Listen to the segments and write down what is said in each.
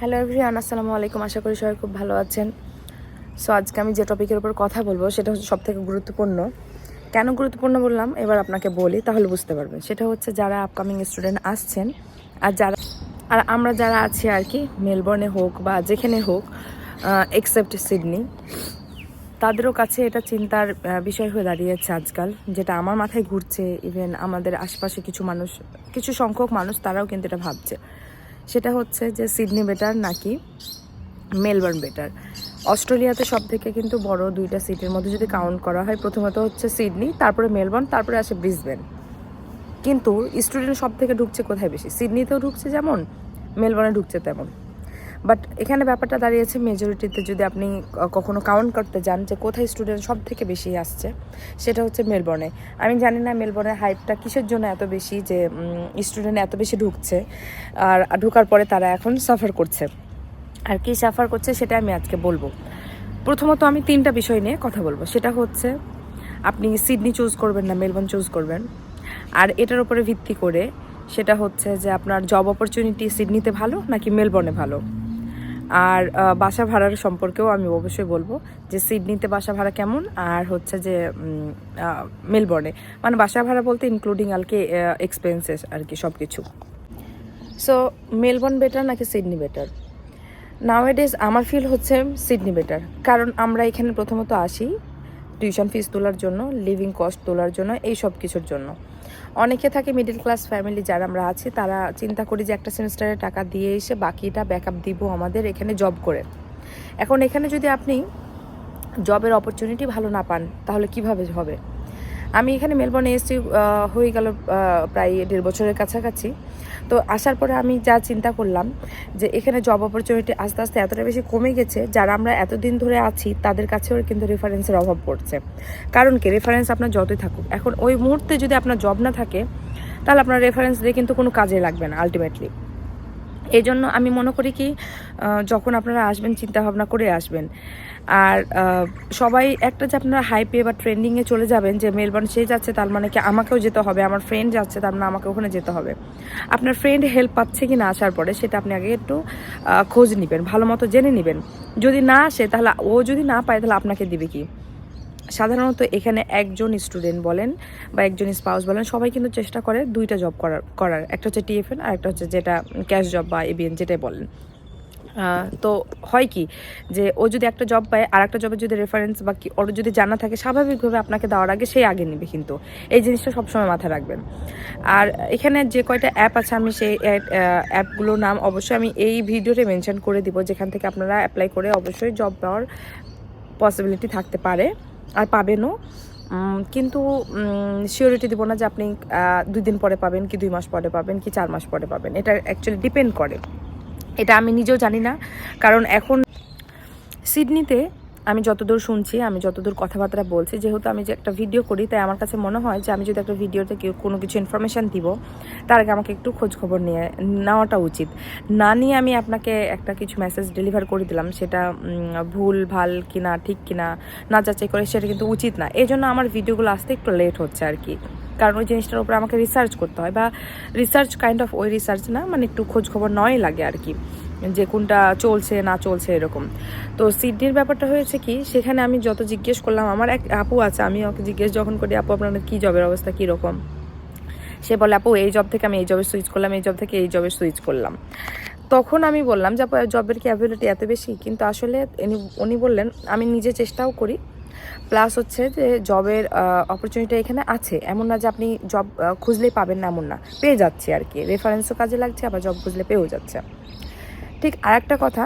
Hello everyone আসসালামু আলাইকুম। আশা করি সবাই খুব ভালো আছেন। সো আজকে আমি যে টপিকের উপর কথা বলব, সেটা হচ্ছে সবথেকে গুরুত্বপূর্ণ। কেন গুরুত্বপূর্ণ বললাম? এবার আপনাকে বলি, তাহলে বুঝতে পারবেন। সেটা হচ্ছে যারা আপকামিং স্টুডেন্ট আসছেন, আর যারা আর আমরা যারা আছি আর কি মেলবোর্নে হোক বা যেখানে হোক এক্সেপ্ট সিডনি তাদেরও কাছে এটা চিন্তার বিষয় হয়ে দাঁড়িয়েছে আজকাল, যেটা আমার মাথায় ঘুরছে ইভেন আমাদের আশেপাশে কিছু মানুষ কিছু সংখ্যক মানুষ, তারাও কিন্তু এটা ভাবছে। সেটা হচ্ছে যে সিডনি বেটার নাকি মেলবোর্ন বেটার। অস্ট্রেলিয়াতে সব থেকে কিন্তু বড় দুইটা সিটির মধ্যে যদি কাউন্ট করা হয়, প্রথমত হচ্ছে সিডনি, তারপরে মেলবোর্ন, তারপরে আসে ব্রিসবেন। কিন্তু স্টুডেন্ট সব থেকে ঢুকছে কোথায় বেশি? সিডনিতেও ঢুকছে যেমন, মেলবোর্নে ঢুকছে তেমন। বাট এখানে ব্যাপারটা দাঁড়িয়েছে মেজরিটিতে যদি আপনি কখনো কাউন্ট করতে যান যে কোথায় স্টুডেন্ট সব থেকে বেশি আসছে, সেটা হচ্ছে মেলবোর্নে। আমি জানি না মেলবোর্নের হাইপটা কিসের জন্য এত বেশি যে স্টুডেন্ট এত বেশি ঢুকছে, আর ঢোকার পরে তারা এখন সাফার করছে। আর কি সাফার করছে সেটা আমি আজকে বলব। প্রথমত আমি তিনটা বিষয় নিয়ে কথা বলব। সেটা হচ্ছে, আপনি সিডনি চুজ করবেন না, মেলবোর্ন চুজ করবেন। আর এটার উপরে ভিত্তি করে সেটা হচ্ছে যে আপনার জব অপরচুনিটি সিডনিতে ভালো নাকি মেলবোর্নে ভালো? আর বাসা ভাড়ার সম্পর্কেও আমি অবশ্যই বলব যে সিডনিতে বাসা ভাড়া কেমন আর হচ্ছে যে মেলবর্নে। মানে বাসা ভাড়া বলতে ইনক্লুডিং আলকে এক্সপেন্সেস আর কি সব কিছু সো মেলবোর্ন বেটার নাকি সিডনি বেটার নাও আমার ফিল হচ্ছে সিডনি বেটার কারণ আমরা এখানে প্রথমত আসি টিউশন ফিস তোলার জন্য লিভিং কস্ট তোলার জন্য, এই সব কিছুর জন্য। অনেকে থাকে মিডিল ক্লাস ফ্যামিলি যারা আমরা আছি, তারা চিন্তা করি যে একটা সেমিস্টারে টাকা দিয়ে এসে বাকিটা ব্যাকআপ দিব আমাদের এখানে জব করে। এখন এখানে যদি আপনি জবের অপরচুনিটি ভালো না পান, তাহলে কীভাবে হবে? আমি এখানে মেলবোর্নে এসেছি হয়ে গেল প্রায় দেড় বছরের কাছাকাছি। তো আসার পরে আমি যা চিন্তা করলাম যে এখানে জব অপরচুনিটি আস্তে আস্তে এতটা বেশি কমে গেছে, যারা আমরা এতদিন ধরে আছি, তাদের কাছেও কিন্তু রেফারেন্সের অভাব পড়ছে। কারণ কি? রেফারেন্স আপনার যতই থাকুক। এখন ওই মুহূর্তে যদি আপনার জব না থাকে, তাহলে আপনার রেফারেন্স দিয়ে কিন্তু কোনো কাজে লাগবে না আলটিমেটলি এই জন্য আমি মনে করি কি যখন আপনারা আসবেন চিন্তা ভাবনা করে আসবেন। আর সবাই একটা যে আপনারা হাইপে বা ট্রেন্ডিংয়ে চলে যাবেন, যে মেলবোর্ন সে যাচ্ছে, তার মানে কি আমাকেও যেতে হবে, আমার ফ্রেন্ড যাচ্ছে, তার মানে আমাকে ওখানে যেতে হবে। আপনার ফ্রেন্ড হেল্প পাচ্ছে কি না আসার পরে, সেটা আপনি আগে একটু খোঁজ নেবেন, ভালো মতো জেনে নেবেন। যদি না আসে, তাহলে ও যদি না পায়, তাহলে আপনাকে দিবে কি? সাধারণত এখানে একজন স্টুডেন্ট বলেন বা একজন স্পাউস বলেন, সবাই কিন্তু চেষ্টা করে দুইটা জব করার করার। একটা হচ্ছে টিএফএন আর একটা হচ্ছে যেটা ক্যাশ জব বা এবিএন যেটাই বলেন। তো হয় কি যে ও যদি একটা জব পায় আর একটা জবের যদি রেফারেন্স বা কি ওর যদি জানা থাকে, স্বাভাবিকভাবে আপনাকে দেওয়ার আগে সেই আগে নেবে কিন্তু। এই জিনিসটা সবসময় মাথায় রাখবেন। আর এখানে যে কয়টা অ্যাপ আছে, আমি সেই অ্যাপগুলোর নাম অবশ্যই আমি এই ভিডিওতে মেনশন করে দিব, যেখান থেকে আপনারা অ্যাপ্লাই করে অবশ্যই জব পাওয়ার পসিবিলিটি থাকতে পারে। আর পাবেনও। কিন্তু সিওরিটি দিব না যে আপনি দুই দিন পরে পাবেন কি দুই মাস পরে পাবেন কি চার মাস পরে পাবেন। এটা অ্যাকচুয়ালি ডিপেন্ড করে। এটা আমি নিজেও জানি না। কারণ এখন সিডনিতে আমি যতদূর শুনছি, আমি যতদূর কথাবার্তা বলছি, যেহেতু আমি যে একটা ভিডিও করি, তাই আমার কাছে মনে হয় যে আমি যদি একটা ভিডিওতে কেউ কোনো কিছু ইনফরমেশান দিব, তার আগে আমাকে একটু খোঁজখবর নিয়ে নেওয়াটা উচিত। না নিয়ে আমি আপনাকে একটা কিছু মেসেজ ডেলিভার করে দিলাম, সেটা ভুল, ভালো কিনা, ঠিক কিনা, না যাচাই করে, সেটা কিন্তু উচিত না। এই জন্য আমার ভিডিওগুলো আসতে একটু লেট হচ্ছে আর কি। কারণ ওই জিনিসটার উপরে আমাকে রিসার্চ করতে হয়, বা রিসার্চ কাইন্ড অফ ওই রিসার্চ না মানে একটু খোঁজখবর নয় লাগে আর কি। যে কোনটা চলছে, না চলছে এরকম। তো সিডনির ব্যাপারটা হয়েছে কি, সেখানে আমি যত জিজ্ঞেস করলাম, আমার এক আপু আছে, আমি ওকে জিজ্ঞেস যখন করি, আপু, আপনাদের কী জবের অবস্থা কীরকম? সে বলে, আপু, এই জব থেকে আমি এই জবে সুইচ করলাম, এই জব থেকে এই জবে সুইচ করলাম। তখন আমি বললাম যে জবের কি অ্যাভেলিটি এত বেশি? কিন্তু আসলে উনি বললেন, আমি নিজে চেষ্টাও করি। প্লাস হচ্ছে যে জবের অপরচুনিটি এখানে আছে। এমন না যে, আপনি জব খুঁজলেই পাবেন না, এমন না। পেয়ে যাচ্ছে আর কি। রেফারেন্সও কাজে লাগছে, আবার জব খুঁজলে পেয়েও যাচ্ছে। ঠিক আরেকটা কথা,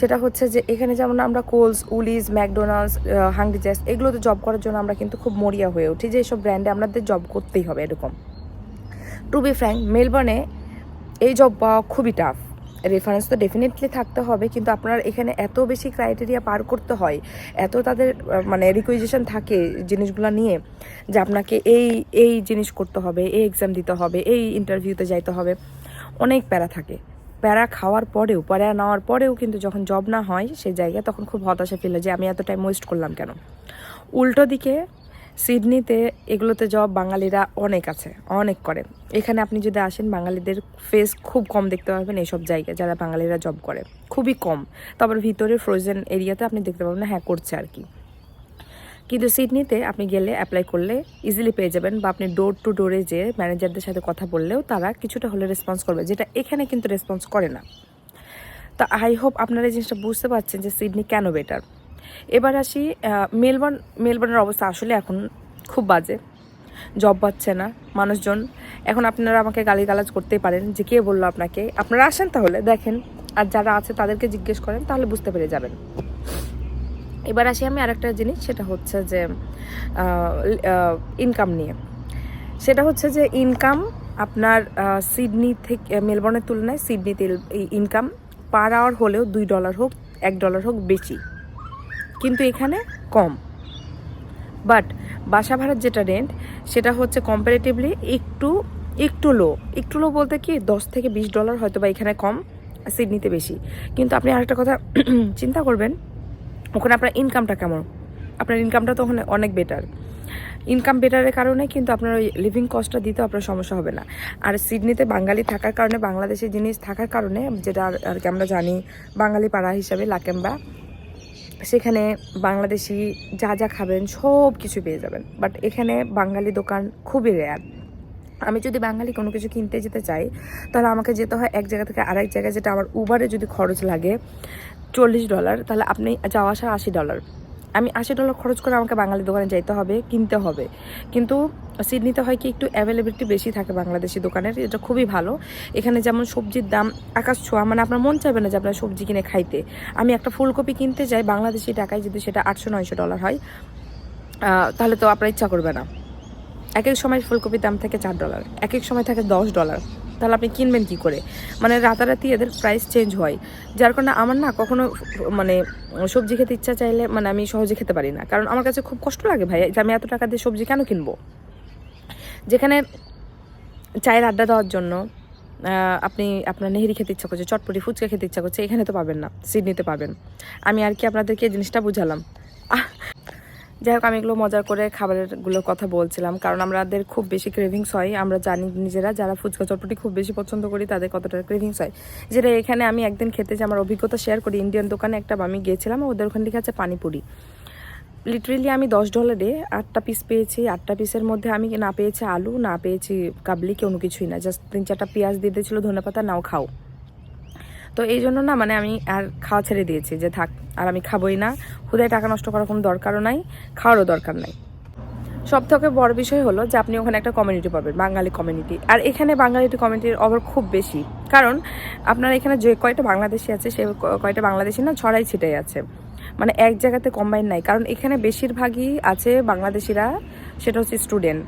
সেটা হচ্ছে যে এখানে যেমন আমরা কোলস উলিজ ম্যাকডোনাল্ডস হাঙ্গি জ্যাস এগুলোতে জব করার জন্য আমরা কিন্তু খুব মরিয়া হয়ে উঠি যে এইসব ব্র্যান্ডে আমাদের জব করতেই হবে এরকম। টু বি ফ্র্যাঙ্ক মেলবর্নে এই জব পাওয়া খুবই টাফ রেফারেন্স তো ডেফিনেটলি থাকতে হবে, কিন্তু আপনার এখানে এত বেশি ক্রাইটেরিয়া পার করতে হয়, এত তাদের মানে রিকুইজিশন থাকে জিনিসগুলো নিয়ে যে আপনাকে এই এই জিনিস করতে হবে, এই এক্সাম দিতে হবে, এই ইন্টারভিউতে যাইতে হবে। অনেক প্যারা থাকে। প্যারা খাওয়ার পরেও, প্যারা নেওয়ার পরেও কিন্তু যখন জব না হয় সেই জায়গায় তখন খুব হতাশা ফেলে যে আমি এত টাইম ওয়েস্ট করলাম কেন? উল্টো দিকে সিডনিতে এগুলোতে জব বাঙালিরা অনেক আছে, অনেক করে। এখানে আপনি যদি আসেন, বাঙালিদের ফেস খুব কম দেখতে পাবেন এইসব জায়গায় যারা বাঙালিরা জব করে। খুবই কম। তারপর ভিতরে ফ্রোজেন এরিয়াতে আপনি দেখতে পাবেন হ্যাঁ করছে আর কি। কিন্তু সিডনিতে আপনি গেলে অ্যাপ্লাই করলে ইজিলি পেয়ে যাবেন বা আপনি ডোর টু ডোরে যেয়ে ম্যানেজারদের সাথে কথা বললেও তারা কিছুটা হলে রেসপন্স করবে যেটা এখানে কিন্তু রেসপন্স করে না। তো আই হোপ আপনারা এই জিনিসটা বুঝতে পারছেন যে সিডনি কেন বেটার এবার আসি আহ, মেলবর্নের অবস্থা আসলে এখন খুব বাজে। জব পাচ্ছে না মানুষজন। এখন আপনারা আমাকে গালিগালাজ করতেই পারেন যে কে বলল আপনাকে। আপনারা আসেন তাহলে দেখেন। আর যারা আছে তাদেরকে জিজ্ঞেস করেন তাহলে বুঝতে পেরে যাবেন। এবার আসি আমি আরেকটা জিনিস, সেটা হচ্ছে যে ইনকাম নিয়ে। সেটা হচ্ছে যে ইনকাম আপনার সিডনি থেকে মেলবোর্নের তুলনায় সিডনিতে ইনকাম পার আওয়ার হলেও দুই ডলার হোক, এক ডলার হোক বেশি। কিন্তু এখানে কম। বাট বাসা ভাড়ার যেটা রেন্ট সেটা হচ্ছে কম্পারেটিভলি একটু একটু লো একটু লো বলতে কি, দশ থেকে বিশ ডলার হয়তো বা এখানে কম সিডনিতে বেশি। কিন্তু আপনি আরেকটা কথা চিন্তা করবেন ওখানে আপনার ইনকামটা কেমন? আপনার ইনকামটা তো ওখানে অনেক বেটার ইনকাম বেটারের কারণে কিন্তু আপনার ওই লিভিং কস্টটা দিতে আপনার সমস্যা হবে না। আর সিডনিতে বাঙালি থাকার কারণে, বাংলাদেশি জিনিস থাকার কারণে, যেটা আর কি আমরা জানি, বাঙালি পাড়া হিসাবে লাকেম্বা, সেখানে বাংলাদেশি যা যা খাবেন সব কিছু পেয়ে যাবেন। বাট এখানে বাঙালি দোকান খুবই রেয়ার আমি যদি বাঙালি কোনো কিছু কিনতে যেতে চাই, তাহলে আমাকে যেতে হয় এক জায়গা থেকে আরেক জায়গায়, যেটা আমার উবারে যদি খরচ লাগে চল্লিশ ডলার তাহলে আপনি যাওয়া আসা আশি ডলার আমি আশি ডলার খরচ করে আমাকে বাঙালি দোকানে যাইতে হবে, কিনতে হবে। কিন্তু সিডনিতে হয় কি, একটু অ্যাভেলেবিলিটি বেশি থাকে বাংলাদেশি দোকানের, এটা খুবই ভালো। এখানে যেমন সবজির দাম আকাশ ছোঁয়া মানে আপনার মন চাইবে না যে আপনার সবজি কিনে খাইতে। আমি একটা ফুলকপি কিনতে যাই বাংলাদেশি টাকায়, যদি সেটা আটশো নয়শো ডলার হয় তাহলে তো আপনার ইচ্ছা করবে না। এক এক সময় ফুলকপির দাম থাকে চার ডলার এক এক সময় থাকে দশ ডলার তাহলে আপনি কিনবেন কি করে? মানে রাতারাতি এদের প্রাইস চেঞ্জ হয়। যার কারণে আমার না কখনো মানে সবজি খেতে ইচ্ছা চাইলে মানে আমি সহজে খেতে পারি না। কারণ আমার কাছে খুব কষ্ট লাগে ভাই, যে আমি এত টাকা দিয়ে সবজি কেন কিনবো? যেখানে চায়ের আড্ডা দেওয়ার জন্য আপনি আপনার নেহেরি খেতে ইচ্ছা করছে, চটপটি ফুচকা খেতে ইচ্ছা করছে, এখানে তো পাবেন না সিডনিতে পাবেন। আমি আর কি আপনাদেরকে এই জিনিসটা বুঝালাম? যাই হোক, আমি এগুলো মজার করে খাবারেরগুলোর কথা বলছিলাম, কারণ আমাদের খুব বেশি ক্রেভিংস হয়। আমরা জানি নিজেরা, যারা ফুচকা চটপটি খুব বেশি পছন্দ করি, তাদের কতটা ক্রেভিংস হয়। যেটা এখানে আমি একদিন খেতে যে আমার অভিজ্ঞতা শেয়ার করি ইন্ডিয়ান দোকানে একটা আমি গিয়েছিলাম, ওদের ওখান থেকে আছে পানিপুরি। লিটারেলি আমি দশ ডলারে আটটা পিস পেয়েছি, আটটা পিসের মধ্যে আমি না পেয়েছি আলু, না পেয়েছি কাবলি কোনো কিছুই না। জাস্ট তিন চারটা পেঁয়াজ দিয়ে দিয়েছিলো ধনে পাতা নাও খাও। তো এই জন্য না মানে আমি আর খাওয়া ছেড়ে দিয়েছি যে থাক, আর আমি খাবোই না। হুদায় টাকা নষ্ট করার কোনো দরকারও নাই, খাওয়ারও দরকার নাই। সব থেকে বড় বিষয় হলো যে আপনি ওখানে একটা কমিউনিটি পাবেন, বাঙালি কমিউনিটি আর এখানে বাঙালি কমিউনিটির অভাব খুব বেশি। কারণ আপনার এখানে যে কয়টা বাংলাদেশি আছে, সে কয়টা বাংলাদেশি না, ছড়াই ছিটাই আছে। মানে এক জায়গাতে কম্বাইন নাই। কারণ এখানে বেশিরভাগই আছে বাংলাদেশিরা, সেটা হচ্ছে স্টুডেন্ট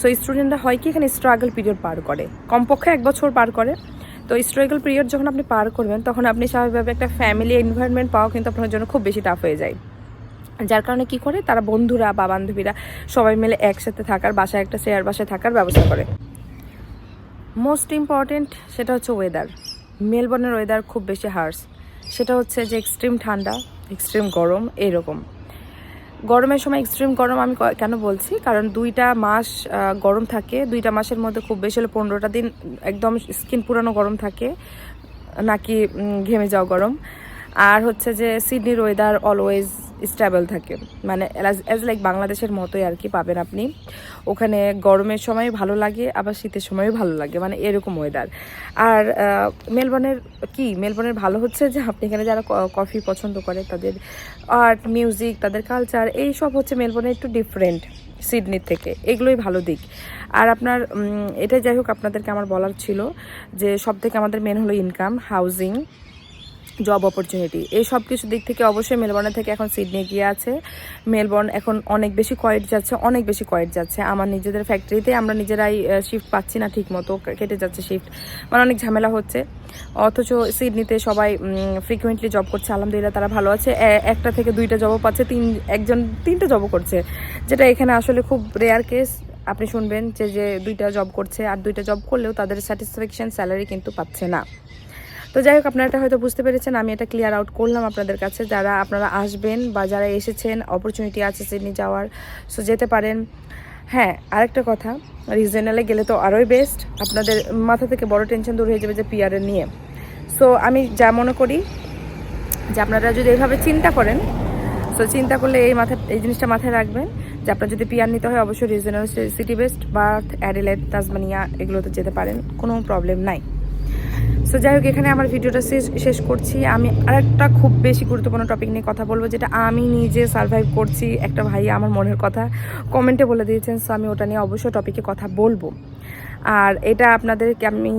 সো স্টুডেন্টরা হয় কি, এখানে স্ট্রাগল পিরিয়ড পার করে। কমপক্ষে এক বছর পার করে। তো স্ট্রাগল পিরিয়ড যখন আপনি পার করবেন, তখন আপনি স্বাভাবিকভাবে একটা ফ্যামিলি এনভায়রনমেন্ট পাওয়া কিন্তু আপনার জন্য খুব বেশি টাফ হয়ে যায়। যার কারণে কি করে? তারা বন্ধুরা বা বান্ধবীরা সবাই মিলে একসাথে থাকার, বাসায় একটা শেয়ার বাসায় থাকার ব্যবস্থা করে। মোস্ট ইম্পর্টেন্ট সেটা হচ্ছে ওয়েদার মেলবোর্নের ওয়েদার খুব বেশি হার্স সেটা হচ্ছে যে এক্সট্রিম ঠান্ডা এক্সট্রিম গরম এইরকম গরমের সময় এক্সট্রিম গরম আমি কেন বলছি? কারণ দুইটা মাস গরম থাকে। দুইটা মাসের মধ্যে খুব বেশি হলে পনেরোটা দিন একদম স্কিন পুরানো গরম থাকে, নাকি ঘেমে যাওয়া গরম। আর হচ্ছে যে সিডনির ওয়েদার অলওয়েজ স্টেবল থাকে। মানে অ্যাজ লাইক বাংলাদেশের মতোই আর কি পাবেন আপনি। ওখানে গরমের সময় ভালো লাগে, আবার শীতের সময়ও ভালো লাগে মানে এরকম ওয়েদার আর মেলবোর্নের কি, মেলবোর্নের ভালো হচ্ছে যে আপনি এখানে যারা কফি পছন্দ করে তাদের আর্ট মিউজিক তাদের কালচার এই সব হচ্ছে মেলবোর্নে একটু ডিফারেন্ট সিডনির থেকে। এগুলোই ভালো দিক। আর আপনার এটাই যাই হোক আপনাদেরকে আমার বলার ছিল যে সব থেকে আমাদের মেন হলো ইনকাম হাউজিং জব অপরচুনিটি এই সব কিছু দিক থেকে অবশ্যই মেলবোর্নে থেকে এখন সিডনি গিয়ে আছে। মেলবর্ন এখন অনেক বেশি কয়েট যাচ্ছে, অনেক বেশি কয়েট যাচ্ছে। আমার নিজেদের ফ্যাক্টরিতে আমরা নিজেরাই শিফট পাচ্ছি না ঠিক মতো কেটে যাচ্ছে শিফট মানে অনেক ঝামেলা হচ্ছে। অথচ সিডনিতে সবাই ফ্রিকুয়েন্টলি জব করছে। আলহামদুলিল্লাহ তারা ভালো আছে। একটা থেকে দুইটা জবও পাচ্ছে, তিন, একজন, তিনটা জবও করছে। যেটা এখানে আসলে খুব রেয়ার কেস আপনি শুনবেন যে যে দুইটা জব করছে, আর দুইটা জব করলেও তাদের স্যাটিসফ্যাকশন স্যালারি কিন্তু পাচ্ছে না। তো যাই হোক, আপনারা হয়তো বুঝতে পেরেছেন, আমি এটা ক্লিয়ার আউট করলাম আপনাদের কাছে। যারা আপনারা আসবেন বা যারা এসেছেন অপরচুনিটি আছে সিডনি যাওয়ার সো যেতে পারেন। হ্যাঁ আরেকটা কথা রিজনালে গেলে তো আরোই বেস্ট আপনাদের মাথা থেকে বড় টেনশন দূর হয়ে যাবে যে পিয়ারের নিয়ে। সো আমি যা মনে করি, যে আপনারা যদি এইভাবে চিন্তা করেন সো চিন্তা করলে এই মাথা, এই জিনিসটা মাথায় রাখবেন, যে আপনার যদি পিয়ার নিতে হয়, অবশ্যই regional city best Perth Adelaide Tasmania এগুলোতে যেতে পারেন, কোনো প্রবলেম নাই। সো যাই হোক, এখানে আমার ভিডিওটা শেষ শেষ করছি। আমি আরেকটা খুব বেশি গুরুত্বপূর্ণ টপিক নিয়ে কথা বলব, যেটা আমি নিজে সার্ভাইভ করছি, একটা ভাই আমার মনের কথা কমেন্টে বলে দিয়েছেন সো আমি ওটা নিয়ে অবশ্যই টপিকে কথা বলব। আর এটা আপনাদেরকে আমি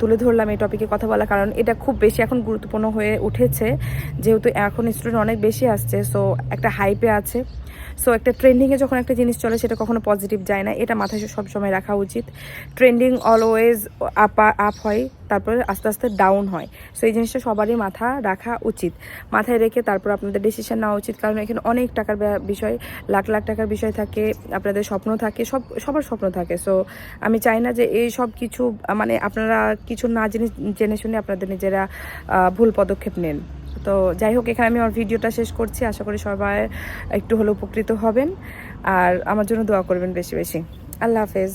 তুলে ধরলাম এই টপিকে কথা বলার কারণ এটা খুব বেশি এখন গুরুত্বপূর্ণ হয়ে উঠেছে, যেহেতু এখন স্টুডেন্ট অনেক বেশি আসছে সো একটা হাইপে আছে। সো একটা ট্রেন্ডিংয়ে যখন একটা জিনিস চলে, সেটা কখনো পজিটিভ যায় না, এটা মাথায় সবসময় রাখা উচিত। ট্রেন্ডিং অলওয়েজ আপ আপ হয়। তারপরে আস্তে আস্তে ডাউন হয়। সো এই জিনিসটা সবারই মাথা রাখা উচিত। মাথায় রেখে তারপর আপনাদের ডিসিশন নেওয়া উচিত। কারণ এখানে অনেক টাকার বিষয়, লাখ লাখ টাকার বিষয় থাকে, আপনাদের স্বপ্ন থাকে, সব, সবার স্বপ্ন থাকে। সো আমি চাই না যে এই সব কিছু মানে আপনারা কিছু না জেনে জেনে শুনে আপনাদের নিজেরা ভুল পদক্ষেপ নেন। তো যাই হোক, এখানে আমি আমার ভিডিওটা শেষ করছি। আশা করি সবাই একটু হলে উপকৃত হবেন। আর আমার জন্য দোয়া করবেন বেশি বেশি। আল্লাহ হাফেজ।